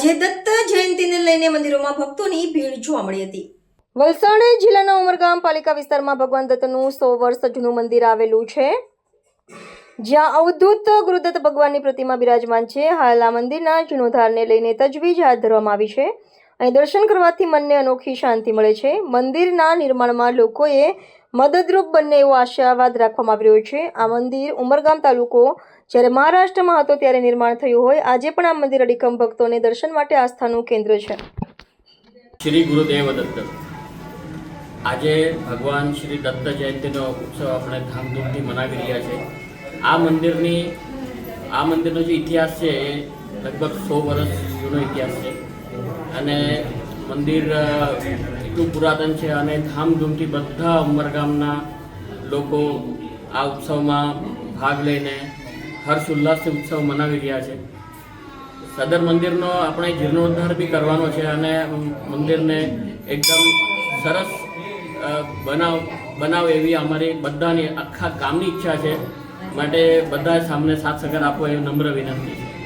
આજે દત્ત જયંતિને લઈને મંદિરોમાં ભક્તોની ભીડ જોવા મળી હતી. વલસાડ જિલ્લાના ઉમરગામ પાલિકા વિસ્તારમાં ભગવાન દત્તનું સો વર્ષ જૂનું મંદિર આવેલું છે. જ્યાં અવધૂત ગુરુદત્ત ભગવાનની પ્રતિમા બિરાજમાન છે. હાલ આ મંદિરના જીર્ણોદ્ધારને લઈને તજવીજ હાથ ધરવામાં આવી છે. અહીં દર્શન કરવાથી મનને અનોખી શાંતિ મળે છે. મંદિરના નિર્માણમાં લોકોએ મદદરૂપ બને એવો આશાવાદ રાખવામાં આવ્યો છે. આ મંદિર ઉમરગામ તાલુકો જ્યારે મહારાષ્ટ્રમાં હતો ત્યારે નિર્માણ થયું હોય. આજે પણ આ મંદિર અડીખમ ભક્તોને દર્શન માટે આસ્થાનું કેન્દ્ર છે. શ્રી ગુરુદેવ દત્ત. આજે ભગવાન શ્રી દત્ત જયંતિનો ઉત્સવ આપણે ધામધૂમથી મનાવી રહ્યા છે. આ મંદિરની, આ મંદિરનો જે ઇતિહાસ છે એ લગભગ સો વર્ષ જૂનો ઇતિહાસ છે. અને મંદિર એટલું પુરાતન છે અને ધામધૂમથી બધા ઉમરગામના લોકો આ ઉત્સવમાં ભાગ લઈને હર્ષ ઉલ્લાસથી ઉત્સવ મનાવી રહ્યા છે. સદર મંદિરનો આપણે જીર્ણોદ્ધાર બી કરવાનો છે અને મંદિરને એકદમ સરસ બનાવ બનાવ એવી અમારી બધાની આખા ગામની ઈચ્છા છે. માટે બધા સામને સાથ સહકાર આપવો એ નમ્ર વિનંતી છે.